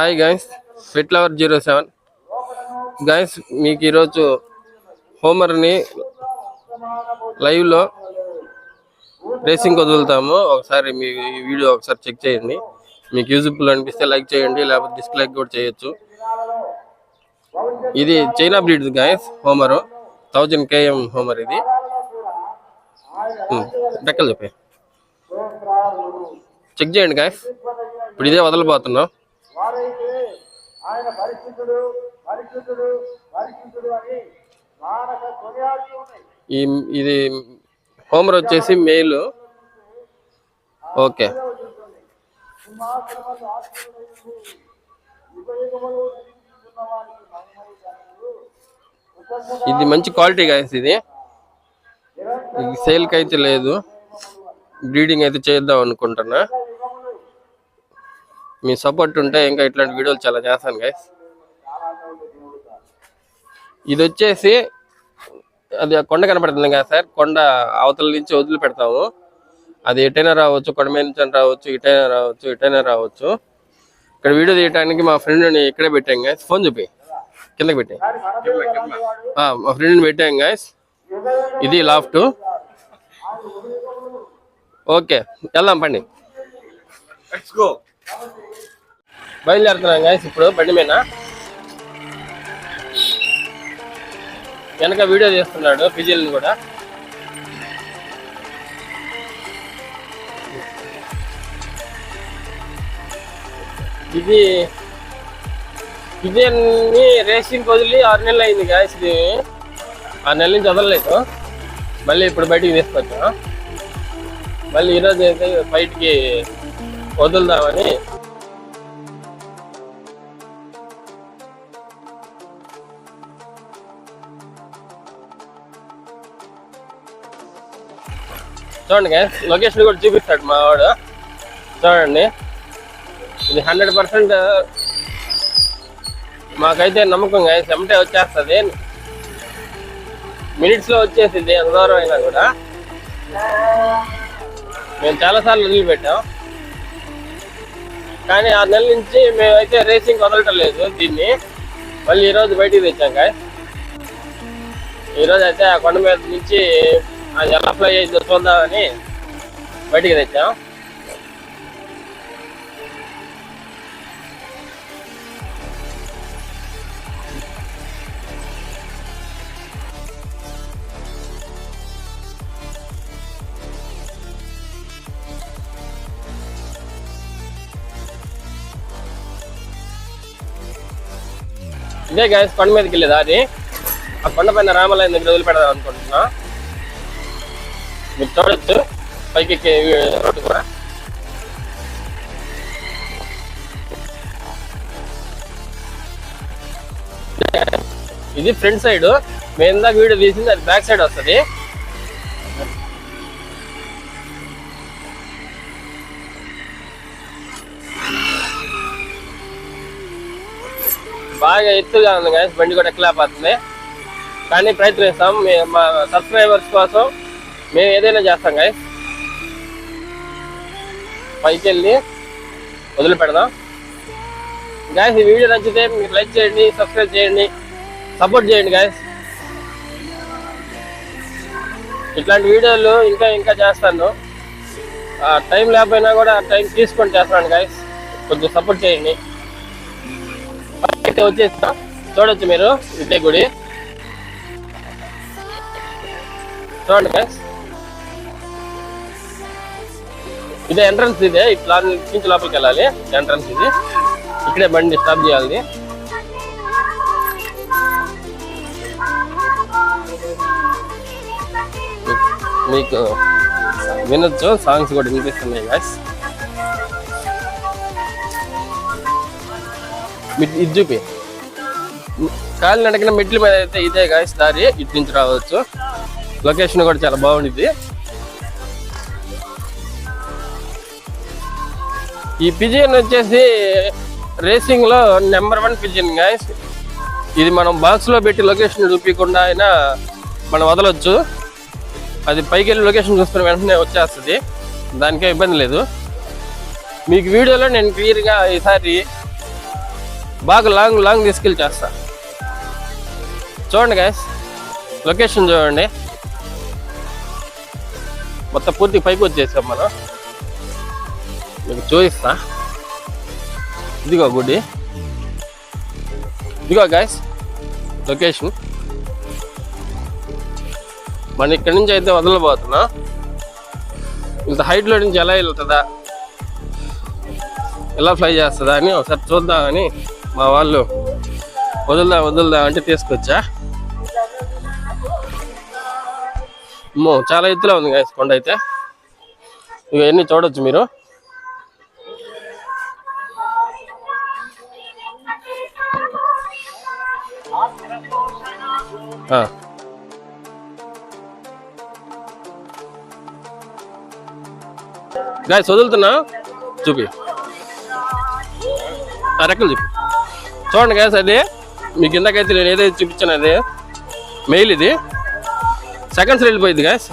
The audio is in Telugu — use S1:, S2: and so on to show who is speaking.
S1: Hi guys fit lover zero seven guys మీకు ఈరోజు హోమర్ని లైవ్లో రేసింగ్ వదులుతాము. ఒకసారి మీ వీడియో ఒకసారి చెక్ చేయండి. మీకు యూజుఫుల్ అనిపిస్తే లైక్ చేయండి లేకపోతే డిస్లైక్ కూడా చేయొచ్చు. ఇది China breed guys homer. Thousand KM homer ఇది. డెక్కలు చెప్పే చెక్ చేయండి గాయస్ ఇప్పుడు ఇదే వదలబోతున్నాం.
S2: వారైతే ఆయన పరిశుద్ధుడు పరిశుద్ధుడు పరిశుద్ధుడు అని మానక కొనియాడి ఉన్నాయి.
S1: ఈ ఇది హోమర్ వచ్చేసి మెయిల్. ఓకే. ఇది మంచి క్వాలిటీ గాయస్ ఇది. ఇది సేల్కి అయితే లేదు. బ్రీడింగ్ అయితే చేద్దాం అనుకుంటున్నా. మీ సపోర్ట్ ఉంటే ఇంకా ఇట్లాంటి వీడియోలు చాలా చేస్తాను గైస్ ఇది వచ్చేసి అది కొండ కనపడుతుంది కదా సార్? కొండ అవతల నుంచి వదిలి పెడతాము అది ఎటైనా రావచ్చు కొండ మీద నుంచి రావచ్చు ఇటైనా రావచ్చు ఇటైనా రావచ్చు. ఇక్కడ వీడియో తీయడానికి మా ఫ్రెండ్ని ఇక్కడే పెట్టాం గాయస్ ఫోన్ చూపి. కిందకి పెట్టాం. మా ఫ్రెండ్ని పెట్టాం గాయస్ ఇది లాఫ్ట్ ఓకే వెళ్దాం పండి.
S3: గో
S1: బయలుదేరుతున్నాం గాయస్ ఇప్పుడు బండి మీద. వెనక వీడియో చేస్తున్నాడు ఫిజిల్ని కూడా. ఇది ఇదేని రేసింగ్ వదిలి ఆరు నెలలు అయింది గాయస్ ఇది. ఆరు నెల నుంచి వదలలేదు. మళ్ళీ ఇప్పుడు బయటికి తీసుకొచ్చాం. మళ్ళీ ఈరోజు అయితే బయటికి వదులుదామని. చూడండి guys, లొకేషన్ కూడా చూపిస్తాడు మా వాడు. చూడండి. ఇది హండ్రెడ్ పర్సెంట్ మాకైతే నమ్మకం గాయస్ ఎమ్మటే వచ్చేస్తుంది. మినిట్స్లో వచ్చేసింది ఎంత దూరం అయినా కూడా. మేము చాలాసార్లు వదిలిపెట్టాం. కానీ ఆ నెల నుంచి మేమైతే రేసింగ్ వదలటం లేదు దీన్ని. మళ్ళీ ఈరోజు బయటికి తెచ్చాం గాయ ఈరోజు అయితే ఆ కొండ మీద నుంచి అది ఎలా ఫ్లై అయిందో చూద్దామని బయటికి తెచ్చాం. ఇదే గాయస్ కొండ మీదకి వెళ్ళే దారి. ఆ కొండ పైన రామాలయం దగ్గర వదిలిపెడదాం అనుకుంటున్నా. మీరు చూడొచ్చు. పైకి రోడ్డు కూడా. ఇది ఫ్రంట్ సైడ్ మేము ఇందాక వీడియో తీసింది అది బ్యాక్ సైడ్ వస్తుంది. బాగా ఎత్తుగా ఉంది కానీ బండి కూడా ఎక్కలేకపోతుంది కానీ ప్రయత్నిస్తాం మా సబ్స్క్రైబర్స్ కోసం మేము ఏదైనా చేస్తాం గైస్ పైకి వెళ్ళి వదిలిపెడదాం. గాయస్ ఈ వీడియో నచ్చితే మీరు లైక్ చేయండి సబ్స్క్రైబ్ చేయండి సపోర్ట్ చేయండి గాయస్ ఇట్లాంటి వీడియోలు ఇంకా ఇంకా చేస్తాను. టైం లేకపోయినా కూడా టైం తీసుకొని చేస్తున్నాను గాయస్ కొంచెం సపోర్ట్ చేయండి. అయితే వచ్చేస్తా. చూడొచ్చు మీరు ఇదే గుడి. చూడండి ఫ్రెండ్స్ ఇదే ఎంట్రన్స్ ఇదే ఇట్లా నుంచి లోపలికి వెళ్ళాలి. ఎంట్రన్స్ ఇది. ఇక్కడే బండి స్టాప్ చేయాలి. మీకు వినొచ్చు సాంగ్స్ కూడా వినిపిస్తున్నాయి గాయస్ ఇది చూపి. కాళ్ళు నడకిన మెట్ల మీద అయితే ఇదే గాయస్ దారి. ఇటు నుంచి రావచ్చు. లొకేషన్ కూడా చాలా బాగుండిద్ది. ఈ పిజియన్ వచ్చేసి రేసింగ్లో నెంబర్ వన్ పిజియన్ గాయస్ ఇది మనం బాక్స్లో పెట్టి లొకేషన్ చూపించకుండా అయినా మనం వదలొచ్చు. అది పైకి వెళ్ళి లొకేషన్ చూసుకుని వెంటనే వచ్చేస్తుంది. దానికే ఇబ్బంది లేదు. మీకు వీడియోలో నేను క్లియర్గా ఈసారి బాగా లాంగ్ లాంగ్ తీసుకెళ్ళి చేస్తా. చూడండి గాయస్ లొకేషన్ చూడండి. మొత్తం పూర్తి పైకి వచ్చేసాం మనం. మీకు చూపిస్తా. ఇదిగో గుడి. ఇదిగో గాయస్ లొకేషన్ మన ఇక్కడి నుంచి అయితే వదలబోతున్నా. ఇంత హైట్లో నుంచి ఎలా వెళ్తుందా? ఎలా ఫ్లై చేస్తుందా అని ఒకసారి చూద్దామని మా వాళ్ళు వదులుదా వదులుదా అంటే తీసుకొచ్చా? అమ్మో చాలా ఎత్తులో ఉంది గాయస్ కొండ అయితే. ఇవన్నీ చూడొచ్చు మీరు? ఆ. గాయస్ వదులుతున్నా? చూపి. రెక్కలు చూపి. చూడండి గ్యాస్ అది మీకు ఇందాకైతే నేను ఏదైతే చూపించాను అది మెయిల్ ఇది. సెకండ్స్ వెళ్ళిపోయింది గ్యాస్